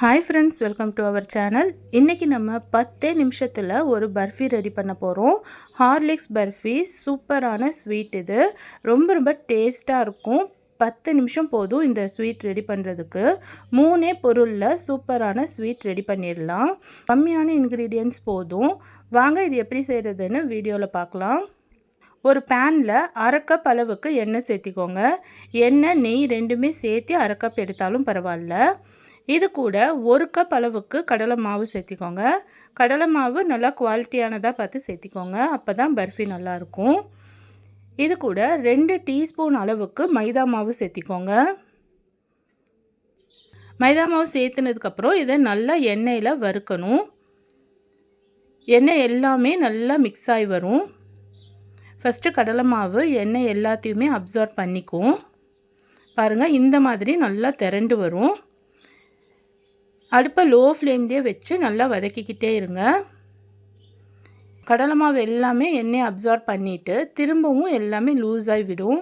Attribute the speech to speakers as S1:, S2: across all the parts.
S1: Hi friends welcome to our channel இன்றைக்கி நம்ம பத்தே நிமிஷத்தில் ஒரு பர்ஃபி ரெடி பண்ண போகிறோம் ஹார்லிக்ஸ் பர்ஃபி சூப்பரான ஸ்வீட் இது. ரொம்ப ரொம்ப டேஸ்ட்டாக இருக்கும். பத்து நிமிஷம் போதும் இந்த ஸ்வீட் ரெடி பண்ணுறதுக்கு மூணே பொருளில் சூப்பரான ஸ்வீட் ரெடி பண்ணிடலாம். கம்மியான இன்க்ரீடியன்ட்ஸ் போதும். வாங்க இது எப்படி செய்கிறதுன்னு வீடியோவில் பார்க்கலாம். ஒரு பேனில் அரைக்கப் அளவுக்கு எண்ணெய் சேர்த்திக்கோங்க. எண்ணெய் நெய் ரெண்டுமே சேர்த்து அரைக்கப் எடுத்தாலும் பரவாயில்ல. இது கூட ஒரு கப் அளவுக்கு கடலை மாவு சேர்த்திக்கோங்க. கடலை மாவு நல்லா குவாலிட்டியானதாக பார்த்து சேர்த்திக்கோங்க. அப்போ தான் பர்ஃபி நல்லாயிருக்கும் இது கூட ரெண்டு டீஸ்பூன் அளவுக்கு மைதா மாவு சேர்த்திக்கோங்க. மைதா மாவு சேர்த்துனதுக்கப்புறம் இதை நல்லா எண்ணெயில் வறுக்கணும். எண்ணெய் எல்லாமே நல்லா மிக்ஸ் ஆகி வரும். ஃபஸ்ட்டு கடலை மாவு எண்ணெய் எல்லாத்தையுமே அப்சார்ப் பண்ணிக்கும் பாருங்கள் இந்த மாதிரி நல்லா திரண்டு வரும். அடுப்பை லோ ஃப்ளேம்லேயே வச்சு நல்லா வதக்கிக்கிட்டே இருங்க. கடலை மாவு எல்லாமே எண்ணெய் அப்சார்ப் பண்ணிவிட்டு திரும்பவும் எல்லாமே லூஸ் விடும்.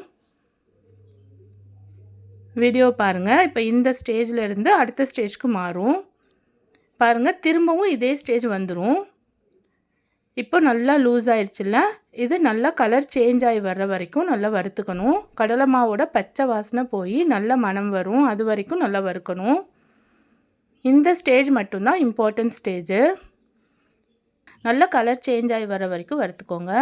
S1: வீடியோ பாருங்கள் இப்போ இந்த ஸ்டேஜில் இருந்து அடுத்த ஸ்டேஜ்க்கு மாறும். பாருங்கள் திரும்பவும் இதே ஸ்டேஜ் வந்துடும் இப்போ நல்லா லூஸ் ஆயிடுச்சுல்ல இது நல்லா கலர் சேஞ்ச் ஆகி வர்ற வரைக்கும் நல்லா வறுத்துக்கணும். கடலை மாவோட பச்சை வாசனை போய் நல்ல மனம் வரும். அது வரைக்கும் நல்லா வறுக்கணும். இந்த ஸ்டேஜ் மட்டும்தான் இம்பார்ட்டன்ட் ஸ்டேஜு. நல்ல கலர் சேஞ்ச் ஆகி வர வரைக்கும் வறுத்துக்கோங்க.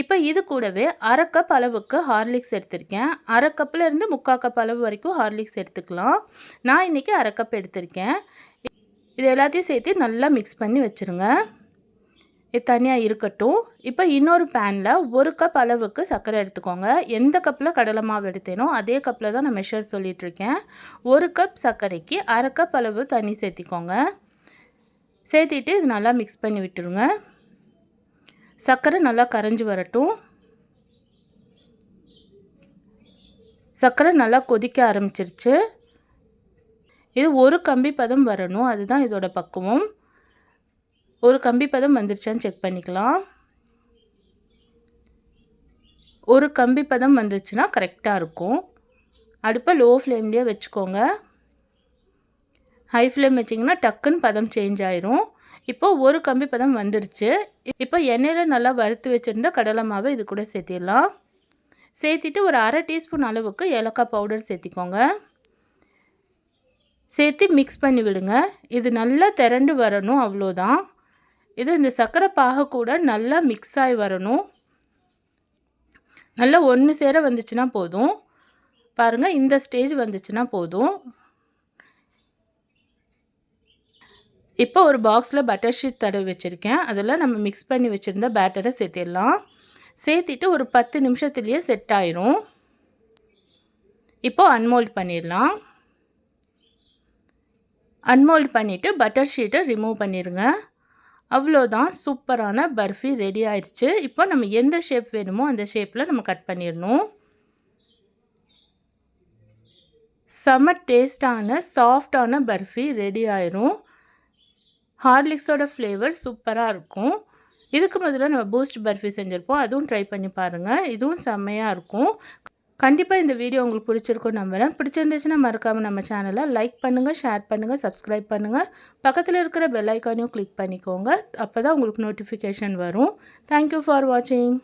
S1: இப்போ இது கூடவே அரை கப் அளவுக்கு ஹார்லிக்ஸ் எடுத்திருக்கேன். அரை கப்லேருந்து முக்கால் கப் அளவு வரைக்கும் ஹார்லிக்ஸ் எடுத்துக்கலாம். நான் இன்றைக்கி அரை கப் எடுத்திருக்கேன். இது எல்லாத்தையும் சேர்த்து நல்லா மிக்ஸ் பண்ணி வச்சுருங்க. இது தனியாக இருக்கட்டும். இப்போ இன்னொரு பேனில் ஒரு கப் அளவுக்கு சர்க்கரை எடுத்துக்கோங்க. எந்த கப்பில் கடலை மாவு எடுத்தேனோ அதே கப்பில் தான் நான் மெஷர் சொல்லிகிட்ருக்கேன் ஒரு கப் சர்க்கரைக்கு அரை கப் அளவு தண்ணி சேர்த்திக்கோங்க. சேர்த்திட்டு இது நல்லா மிக்ஸ் பண்ணி விட்டுருங்க. சர்க்கரை நல்லா கரைஞ்சி வரட்டும். சர்க்கரை நல்லா கொதிக்க ஆரம்பிச்சிருச்சு. இது ஒரு கம்பி பதம் வரணும். அதுதான் இதோட பக்குவம். ஒரு கம்பி பதம் வந்துருச்சான்னு செக் பண்ணிக்கலாம். ஒரு கம்பி பதம் வந்துச்சுன்னா கரெக்டாக இருக்கும். அடுப்பை லோ ஃப்ளேம்லேயே வச்சுக்கோங்க. ஹை ஃப்ளேம் வச்சிங்கன்னா டக்குன்னு பதம் சேஞ்ச் ஆயிரும். இப்போ ஒரு கம்பி பதம் வந்துருச்சு. இப்போ எண்ணெயில் நல்லா வறுத்து வச்சுருந்த கடலை மாவை இது கூட சேர்த்திடலாம். சேர்த்திட்டு ஒரு அரை டீஸ்பூன் அளவுக்கு ஏலக்காய் பவுடர் சேர்த்திக்கோங்க. சேர்த்து மிக்ஸ் பண்ணி விடுங்க. இது நல்லா திரண்டு வரணும் அவ்வளோதான். இது இந்த சர்க்கரை பாக கூட நல்லா மிக்ஸ் ஆகி வரணும். நல்லா ஒன்று சேர வந்துச்சுன்னா போதும். பாருங்கள் இந்த ஸ்டேஜ் வந்துச்சுன்னா போதும். இப்போ ஒரு பாக்ஸில் பட்டர் ஷீட் தடவி வச்சுருக்கேன். அதில் நம்ம மிக்ஸ் பண்ணி வச்சுருந்த பேட்டரை சேர்த்திடலாம். சேர்த்திட்டு ஒரு பத்து நிமிஷத்துலேயே செட் ஆயிரும். இப்போது அன்மோல்ட் பண்ணிடலாம். அன்மோல்ட் பண்ணிவிட்டு பட்டர் ஷீட்டை ரிமூவ் பண்ணிடுங்க அவ்வளோதான் சூப்பரான பர்ஃபி ரெடி ஆயிடுச்சு இப்போ நம்ம எந்த ஷேப் வேணுமோ அந்த ஷேப்பில் நம்ம கட் பண்ணிடணும். செம டேஸ்டான சாஃப்டான பர்ஃபி ரெடி ஆயிரும். ஹார்லிக்ஸோட ஃப்ளேவர் சூப்பராக இருக்கும். இதுக்கு முதல்ல நம்ம பூஸ்ட் பர்ஃபி செஞ்சுருப்போம். அதுவும் ட்ரை பண்ணி பாருங்கள் இதுவும் செம்மையாக இருக்கும். கண்டிப்பாக இந்த வீடியோ உங்களுக்கு பிடிச்சிருக்கும் நம்புகிறேன் பிடிச்சிருந்துச்சுன்னா மறக்காமல் நம்ம சேனலை லைக் பண்ணுங்கள் ஷேர் பண்ணுங்கள் சப்ஸ்கிரைப் பண்ணுங்கள் பக்கத்தில் இருக்கிற பெல் ஐக்கானையும் கிளிக் பண்ணிக்கோங்க. அப்போ தான் உங்களுக்கு நோட்டிஃபிகேஷன் வரும். தேங்க்யூ ஃபார் வாட்சிங்